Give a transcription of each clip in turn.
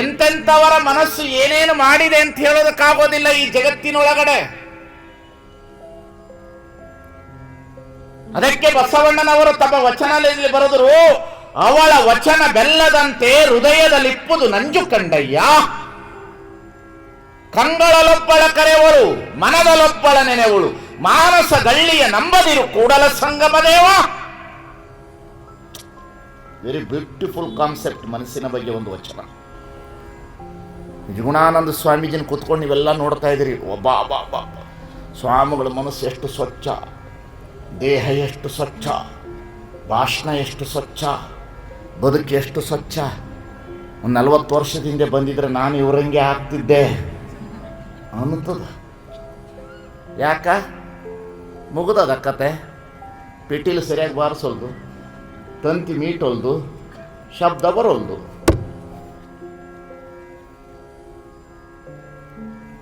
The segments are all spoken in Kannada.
ಎಂತೆಂಥವರ ಮನಸ್ಸು ಏನೇನು ಮಾಡಿದೆ ಅಂತ ಹೇಳೋದಕ್ಕಾಗೋದಿಲ್ಲ ಈ ಜಗತ್ತಿನೊಳಗಡೆ. ಅದಕ್ಕೆ ಬಸವಣ್ಣನವರು ತಮ್ಮ ವಚನದಲ್ಲಿ ಬರೆದರು, ಅವಳ ವಚನ ಬೆಲ್ಲದಂತೆ ಹೃದಯದಲ್ಲಿಪ್ಪುದು ನಂಜು ಕಂಡಯ್ಯ. ಕಂಗಳಲೊಬ್ಬಳ ಕರೆವಳು ಮನದಲೊಬ್ಬಳ ನೆನೆವಳು, ಮಾನಸ ಗಳ್ಳಿಯ ನಂಬದಿರು Kudala Sangama Deva very beautiful concept ಮನಸ್ಸಿನ ಬಗ್ಗೆ ಒಂದು ವಚನ. ನಿಜಗುಣಾನಂದ ಸ್ವಾಮೀಜಿನ ಕೂತ್ಕೊಂಡು ನೀವೆಲ್ಲ ನೋಡ್ತಾ ಇದ್ದೀರಿ. ಒಬ್ಬ ಅಬ್ಬ ಅಬ್ಬ. ಸ್ವಾಮಿಗಳ ಮನಸ್ಸು ಎಷ್ಟು ಸ್ವಚ್ಛ. ದೇಹ ಎಷ್ಟು ಸ್ವಚ್ಛ. ಭಾಷಣ ಎಷ್ಟು ಸ್ವಚ್ಛ. ಬದುಕು ಎಷ್ಟು ಸ್ವಚ್ಛ. ಒಂದು ನಲವತ್ತು ವರ್ಷದ ಹಿಂದೆ ಬಂದಿದ್ರೆ ನಾನು ಇವರಂಗೆ ಆಗ್ತಿದ್ದೆ. ಅನ್ನುತ್ತದ. ಯಾಕ? ಮುಗಿದದ ಕತೆ. ಪಿಟೀಲು ಸರಿಯಾಗಿ ಬಾರಿಸೋಲ್ದು. ತಂತಿ ಮೀಟೋಲ್ದು. ಶಬ್ದ ಬರೋಲ್ದು.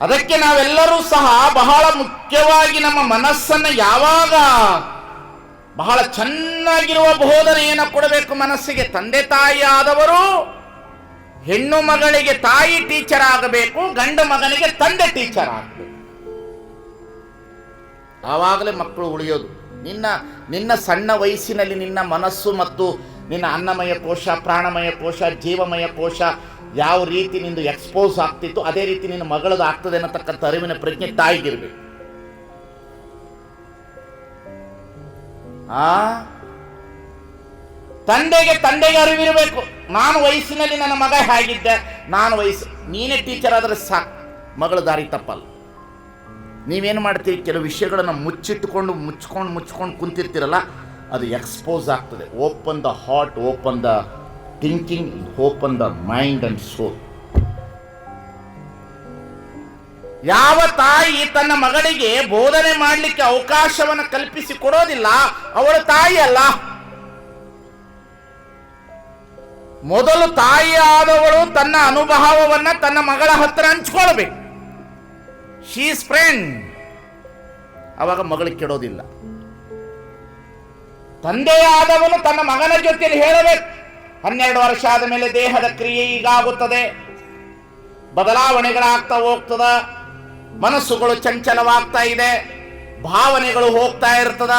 ಅದಕ್ಕೆ ನಾವೆಲ್ಲರೂ ಸಹ ಬಹಳ ಮುಖ್ಯವಾಗಿ ನಮ್ಮ ಮನಸ್ಸನ್ನು ಯಾವಾಗ ಬಹಳ ಚೆನ್ನಾಗಿರುವ ಬೋಧನೆಯನ್ನು ಕೊಡಬೇಕು ಮನಸ್ಸಿಗೆ, ತಂದೆ ತಾಯಿ ಆದವರು ಹೆಣ್ಣು ಮಗಳಿಗೆ ತಾಯಿ ಟೀಚರ್ ಆಗಬೇಕು, ಗಂಡು ಮಗನಿಗೆ ತಂದೆ ಟೀಚರ್ ಆಗಬೇಕು. ಯಾವಾಗಲೇ ಮಕ್ಕಳು ಉಳಿಯೋದು. ನಿನ್ನ ನಿನ್ನ ಸಣ್ಣ ವಯಸ್ಸಿನಲ್ಲಿ ನಿನ್ನ ಮನಸ್ಸು ಮತ್ತು ನಿನ್ನ ಅನ್ನಮಯ ಕೋಶ, ಪ್ರಾಣಮಯ ಕೋಶ, ಜೀವಮಯ ಕೋಶ ಯಾವ ರೀತಿ ನಿಂದು ಎಕ್ಸ್ಪೋಸ್ ಆಗ್ತಿತ್ತು ಅದೇ ರೀತಿ ನಿನ್ನ ಮಗಳದು ಆಗ್ತದೆ ಅನ್ನತಕ್ಕಂಥ ಅರಿವಿನ ಪ್ರಜ್ಞೆ ತಾಯಿಗಿರ್ಬೇಕು. ಆ? ತಂದೆಗೆ ತಂದೆಗೆ ಅರಿವಿರಬೇಕು. ನಾನು ವಯಸ್ಸಿನಲ್ಲಿ ನನ್ನ ಮಗ ಹೇಗಿದ್ದೆ? ನಾನು ವಯಸ್ಸು, ನೀನೇ ಟೀಚರ್ ಆದ್ರೆ ಸಾಕು. ಮಗಳ ದಾರಿ ತಪ್ಪಲ್ಲ. ನೀವೇನು ಮಾಡ್ತೀರಿ? ಕೆಲವು ವಿಷಯಗಳನ್ನು ಮುಚ್ಚಿಟ್ಟುಕೊಂಡು, ಮುಚ್ಕೊಂಡು ಮುಚ್ಕೊಂಡು ಕುಂತಿರ್ತೀರಲ್ಲ ಅದು ಎಕ್ಸ್ಪೋಸ್ ಆಗ್ತದೆ. Open the heart open the thinking open the mind and soul ಯಾವ ತಾಯಿ ತನ್ನ ಮಗಳಿಗೆ ಬೋಧನೆ ಮಾಡಲಿಕ್ಕೆ ಅವಕಾಶವನ್ನು ಕಲ್ಪಿಸಿ ಕೊಡೋದಿಲ್ಲ, ಅವಳು ತಾಯಿ ಅಲ್ಲ. ಮೊದಲು ತಾಯಿ ಆದವಳು ತನ್ನ ಅನುಭವವನ್ನ ತನ್ನ ಮಗಳ ಹತ್ರ ಹಂಚ್ಕೊಳ್ಬೇಕು. ಶೀಸ್ ಫ್ರೆಂಡ್ ಅವಾಗ ಮಗಳಿಗೆ ಕೆಡೋದಿಲ್ಲ. ತಂದೆಯಾದವನು ತನ್ನ ಮಗನ ಜೊತೆಯಲ್ಲಿ ಹೇಳಬೇಕು. ಹನ್ನೆರಡು ವರ್ಷ ಆದ ಮೇಲೆ ದೇಹದ ಕ್ರಿಯೆ ಈಗಾಗುತ್ತದೆ ಬದಲಾವಣೆಗಳಾಗ್ತಾ ಹೋಗ್ತದ. ಮನಸ್ಸುಗಳು ಚಂಚಲವಾಗ್ತಾ ಇದೆ. ಭಾವನೆಗಳು ಹೋಗ್ತಾ ಇರ್ತದ.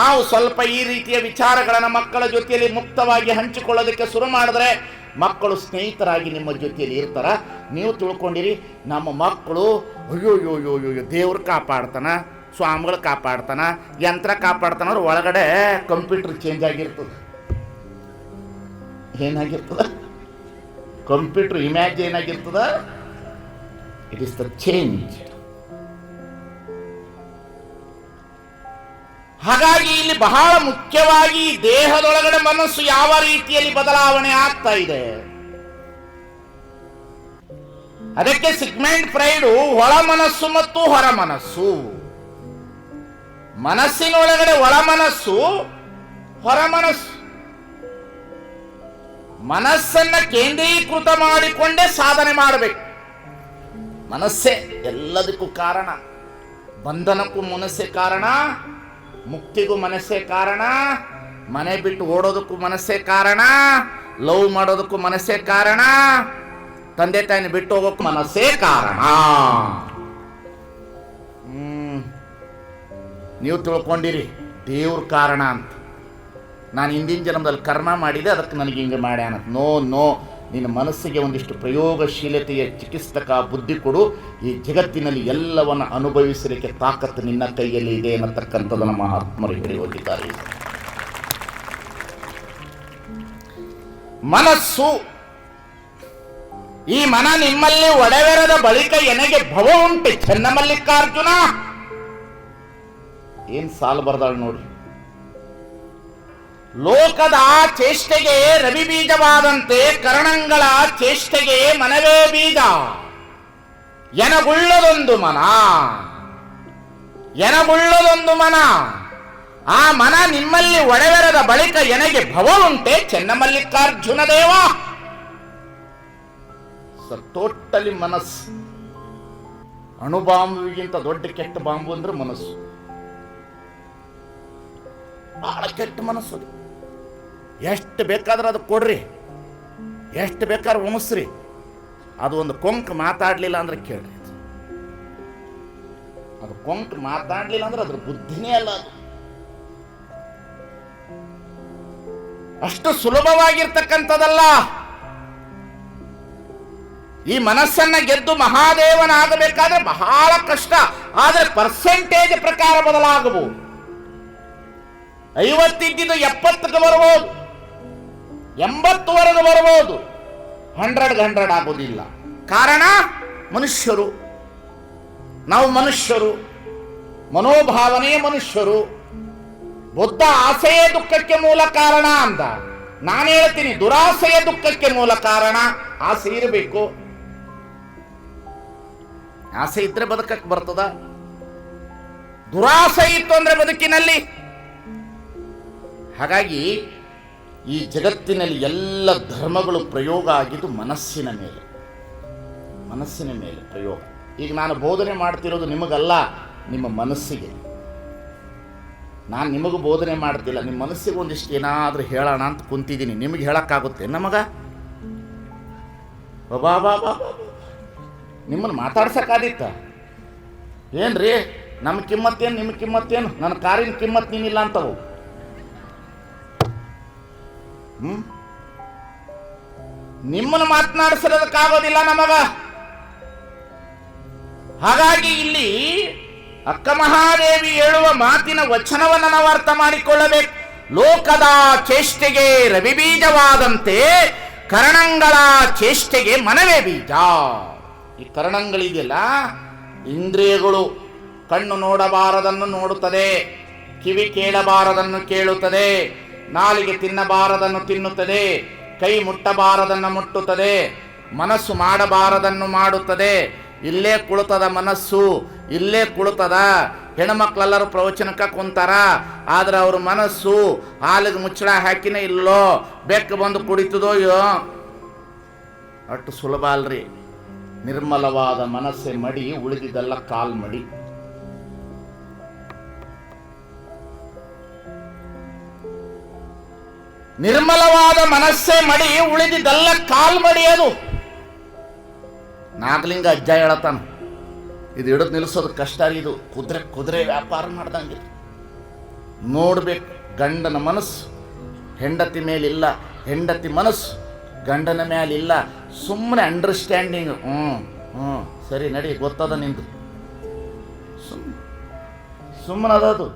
ನಾವು ಸ್ವಲ್ಪ ಈ ರೀತಿಯ ವಿಚಾರಗಳನ್ನು ಮಕ್ಕಳ ಜೊತೆಯಲ್ಲಿ ಮುಕ್ತವಾಗಿ ಹಂಚಿಕೊಳ್ಳೋದಕ್ಕೆ ಶುರು ಮಾಡಿದ್ರೆ ಮಕ್ಕಳು ಸ್ನೇಹಿತರಾಗಿ ನಿಮ್ಮ ಜೊತೆಯಲ್ಲಿ ಇರ್ತಾರ. ನೀವು ತಿಳ್ಕೊಂಡಿರಿ, ನಮ್ಮ ಮಕ್ಕಳು ಅಯ್ಯೋ ಅಯ್ಯೋ ಅಯ್ಯೋ ದೇವ್ರು ಕಾಪಾಡ್ತಾನ. ಸ್ವಾಮಿಗಳು ಕಾಪಾಡ್ತಾನ, ಯಂತ್ರ ಕಾಪಾಡ್ತಾನ ಅವ್ರ ಒಳಗಡೆ ಕಂಪ್ಯೂಟರ್ ಚೇಂಜ್ ಆಗಿರ್ತದೆ. ಏನಾಗಿರ್ತದ? ಕಂಪ್ಯೂಟರ್ ಇಮ್ಯಾಜ್ ಏನಾಗಿರ್ತದ? ಇಟ್ ಇಸ್ ದ ಚೇಂಜ್ ಹಾಗಾಗಿ ಇಲ್ಲಿ ಬಹಳ ಮುಖ್ಯವಾಗಿ ದೇಹದೊಳಗಡೆ ಮನಸ್ಸು ಯಾವ ರೀತಿಯಲ್ಲಿ ಬದಲಾವಣೆ ಆಗ್ತಾ ಇದೆ? ಅದಕ್ಕೆ ಸಿಗ್ಮೆಂಟ್ ಪ್ರೈಡು ಒಳ ಮನಸ್ಸು ಮತ್ತು ಹೊರ ಮನಸ್ಸು. ಮನಸ್ಸಿನೊಳಗಡೆ ಒಳ ಮನಸ್ಸು, ಹೊರ ಮನಸ್ಸು. ಮನಸ್ಸನ್ನ ಕೇಂದ್ರೀಕೃತ ಮಾಡಿಕೊಂಡೇ ಸಾಧನೆ ಮಾಡಬೇಕು. ಮನಸ್ಸೇ ಎಲ್ಲದಕ್ಕೂ ಕಾರಣ. ಬಂಧನಕ್ಕೂ ಮನಸ್ಸೇ ಕಾರಣ. ಮುಕ್ತಿಗೂ ಮನಸ್ಸೇ ಕಾರಣ. ಮನೆ ಬಿಟ್ಟು ಓಡೋದಕ್ಕೂ ಮನಸ್ಸೇ ಕಾರಣ. ಲವ್ ಮಾಡೋದಕ್ಕೂ ಮನಸ್ಸೇ ಕಾರಣ. ತಂದೆ ತಾಯಿನ ಬಿಟ್ಟು ಹೋಗೋಕ್ಕೂ ಮನಸ್ಸೇ ಕಾರಣ. ನೀವು ತಿಳ್ಕೊಂಡಿರಿ. ದೇವ್ರ ಕಾರಣ ಅಂತ. ನಾನು ಹಿಂದಿನ ಜನ್ಮದಲ್ಲಿ ಕರ್ಮ ಮಾಡಿದೆ, ಅದಕ್ಕೆ ನನಗೆ ಹಿಂಗೆ ಮಾಡ್ಯಾನ ನೋ ನೋ. ನಿನ್ನ ಮನಸ್ಸಿಗೆ ಒಂದಿಷ್ಟು ಪ್ರಯೋಗಶೀಲತೆಯ ಚಿಕಿತ್ಸಕ ಬುದ್ಧಿ ಕೊಡು. ಈ ಜಗತ್ತಿನಲ್ಲಿ ಎಲ್ಲವನ್ನು ಅನುಭವಿಸಲಿಕ್ಕೆ ತಾಕತ್ತು ನಿನ್ನ ಕೈಯಲ್ಲಿ ಇದೆ ಅನ್ನತಕ್ಕಂಥದ್ದನ್ನು ಮಹಾತ್ಮರು ಹೇಳಿ ಹೋಗಿದ್ದಾರೆ. ಮನಸ್ಸು. ಈ ಮನ ನಿಮ್ಮಲ್ಲಿ ಒಡೆವೆರದ ಬಳಿಕ ಎನಗೆ ಭವ ಉಂಟು. ಚೆನ್ನಮಲ್ಲಿಕಾರ್ಜುನ. ಏನ್ ಸಾಲು ಬರ್ದಾಳ ನೋಡ್ರಿ. ಲೋಕದ ಚೇಷ್ಟೆಗೆ ರವಿ ಬೀಜವಾದಂತೆ ಕರ್ಣಂಗಳ ಚೇಷ್ಟೆಗೆ ಮನವೇ ಬೀಜ. ಎನಗುಳ್ಳದೊಂದು ಮನ. ಎನಗುಳ್ಳದೊಂದು ಮನ. ಆ ಮನ ನಿಮ್ಮಲ್ಲಿ ಒಡೆವೆರದ ಬಳಿಕ ಎನಗೆ ಭವ ಉಂಟೆ ಚೆನ್ನಮಲ್ಲಿಕಾರ್ಜುನ ದೇವ. ಟೋಟಲಿ ಮನಸ್ಸು. ಅಣುಬಾಂಬುವಿಗಿಂತ ದೊಡ್ಡ ಕೆಟ್ಟ ಬಾಂಬು ಅಂದ್ರೆ ಮನಸ್ಸು. ಬಹಳ ಕೆಟ್ಟ ಮನಸ್ಸು ಎಷ್ಟು ಬೇಕಾದ್ರೆ ಅದು ಕೊಡ್ರಿ. ಎಷ್ಟು ಬೇಕಾದ್ರೆ ಉಣಿಸ್ರಿ. ಅದು ಒಂದು ಕೊಂಕ್ ಮಾತಾಡಲಿಲ್ಲ ಅಂದ್ರೆ ಕೇಳ್ರಿ. ಅದು ಕೊಂಕ್ ಮಾತಾಡಲಿಲ್ಲ ಅಂದ್ರೆ ಅದ್ರ ಬುದ್ಧಿನೇ ಅಲ್ಲ ಅದು. ಅಷ್ಟು ಸುಲಭವಾಗಿರ್ತಕ್ಕಂಥದ್ದಲ್ಲ ಈ ಮನಸ್ಸನ್ನ ಗೆದ್ದು ಮಹಾದೇವನಾಗಬೇಕಾದ್ರೆ ಬಹಳ ಕಷ್ಟ. ಆದರೆ ಪರ್ಸೆಂಟೇಜ್ ಪ್ರಕಾರ ಬದಲಾಗಬಹುದು. ಐವತ್ತಿದ್ದು ಎಪ್ಪತ್ತಕ್ಕೆ ಬರಬಹುದು. ಎಂಬತ್ತುವರೆಗೆ ಬರಬಹುದು. ಹಂಡ್ರೆಡ್ಗೆ ಹಂಡ್ರೆಡ್ ಆಗೋದಿಲ್ಲ ಕಾರಣ, ಮನುಷ್ಯರು. ನಾವು ಮನುಷ್ಯರು. ಮನೋಭಾವನೆ ಮನುಷ್ಯರು. ಬುದ್ಧ ಆಸೆಯೇ ದುಃಖಕ್ಕೆ ಮೂಲ ಕಾರಣ ಅಂತ ನಾನು ಹೇಳ್ತೀನಿ, ದುರಾಸೆಯ ದುಃಖಕ್ಕೆ ಮೂಲ ಕಾರಣ ಆಸೆ ಇರಬೇಕು. ಆಸೆ ಇದ್ರೆ ಬದುಕಕ್ಕೆ ಬರ್ತದ. ದುರಾಸೆ ಇತ್ತು ಅಂದ್ರೆ ಬದುಕಿನಲ್ಲಿ ಹಾಗಾಗಿ ಈ ಜಗತ್ತಿನಲ್ಲಿ ಎಲ್ಲ ಧರ್ಮಗಳು ಪ್ರಯೋಗ ಆಗಿದ್ದು ಮನಸ್ಸಿನ ಮೇಲೆ ಮನಸ್ಸಿನ ಮೇಲೆ ಪ್ರಯೋಗ. ಈಗ ನಾನು ಬೋಧನೆ ಮಾಡ್ತಿರೋದು ನಿಮಗಲ್ಲ, ನಿಮ್ಮ ಮನಸ್ಸಿಗೆ. ನಾನು ನಿಮಗೂ ಬೋಧನೆ ಮಾಡ್ತಿಲ್ಲ ನಿಮ್ಮ ಮನಸ್ಸಿಗೆ ಒಂದಿಷ್ಟು ಏನಾದರೂ ಹೇಳೋಣ ಅಂತ ಕುಂತಿದ್ದೀನಿ. ನಿಮಗೆ ಹೇಳೋಕ್ಕಾಗುತ್ತೆ ನಮಗ? ಬಾಬಾ ಬಾ ನಿಮ್ಮನ್ನು ಮಾತಾಡ್ಸೋಕ್ಕಾದಿತ್ತ ಏನು ರೀ ನಮ್ಮ ಕಿಮ್ಮತ್ತೇನು ನಿಮ್ಮ ಕಿಮ್ಮತ್ತೇನು? ನನ್ನ ಕಾರಿನ ಕಿಮ್ಮತ್ತು ನೀನಿಲ್ಲ ಅಂತವು. ಹ್ಮ್? ನಿಮ್ಮನ್ನು ಮಾತನಾಡಿಸೋದಕ್ಕಾಗೋದಿಲ್ಲ ನಮಗ. ಹಾಗಾಗಿ ಇಲ್ಲಿ ಅಕ್ಕ ಮಹಾದೇವಿ ಹೇಳುವ ಮಾತಿನ ವಚನವನ್ನು ನಾವು ಅರ್ಥ ಮಾಡಿಕೊಳ್ಳಬೇಕು. ಲೋಕದ ಚೇಷ್ಟೆಗೆ ರವಿ ಬೀಜವಾದಂತೆ ಕರಣಂಗಳ ಚೇಷ್ಟೆಗೆ ಮನವೇ ಬೀಜ. ಈ ಕರಣಂಗಳಿದೆಯಲ್ಲ ಇಂದ್ರಿಯಗಳು ಕಣ್ಣು ನೋಡಬಾರದನ್ನು ನೋಡುತ್ತದೆ, ಕಿವಿ ಕೇಳಬಾರದನ್ನು ಕೇಳುತ್ತದೆ ನಾಲಿಗೆ ತಿನ್ನಬಾರದನ್ನು ತಿನ್ನುತ್ತದೆ, ಕೈ ಮುಟ್ಟಬಾರದನ್ನು ಮುಟ್ಟುತ್ತದೆ, ಮನಸ್ಸು ಮಾಡಬಾರದನ್ನು ಮಾಡುತ್ತದೆ. ಇಲ್ಲೇ ಕುಳಿತದ ಮನಸ್ಸು, ಇಲ್ಲೇ ಕುಳಿತದ ಹೆಣ್ಮಕ್ಳೆಲ್ಲರೂ ಪ್ರವಚನಕ್ಕೆ ಕುಂತಾರ. ಆದ್ರೆ ಅವ್ರ ಮನಸ್ಸು ಹಾಲಿಗೆ ಮುಚ್ಚಳ ಹಾಕಿನೇ ಇಲ್ಲೋ, ಬೆಕ್ಕ ಬಂದು ಕುಡಿತದೋ ಅಷ್ಟು ಸುಲಭ ಅಲ್ರಿ. ನಿರ್ಮಲವಾದ ಮನಸ್ಸೆ ಮಡಿ, ಉಳಿದಿದ್ದೆಲ್ಲ ಕಾಲ್ ಮಡಿ ನಿರ್ಮಲವಾದ ಮನಸ್ಸೇ ಮಡಿ ಉಳಿದಿದ್ದೆಲ್ಲ ಕಾಲ್ ಮಡಿ ಅದು ನಾಗಲಿಂಗ ಅಜ್ಜ ಹೇಳತಾನ ಇದು ಹಿಡಿದು ನಿಲ್ಲಿಸೋದು ಕಷ್ಟ ಇದು ಕುದುರೆ ಕುದುರೆ ವ್ಯಾಪಾರ ಮಾಡ್ದಂಗೆ. ನೋಡ್ಬೇಕು, ಗಂಡನ ಮನಸ್ಸು, ಹೆಂಡತಿ ಮೇಲಿಲ್ಲ, ಹೆಂಡತಿ ಮನಸ್ಸು, ಗಂಡನ ಮೇಲಿಲ್ಲ ಸುಮ್ಮನೆ ಅಂಡರ್ಸ್ಟ್ಯಾಂಡಿಂಗ್ ಹ್ಞೂ ಹ್ಞೂ ಸರಿ ನಡಿ, ಗೊತ್ತದ ನಿಂದು. ಸುಮ್ಮನೆ ಸುಮ್ಮನೆ ಅದದು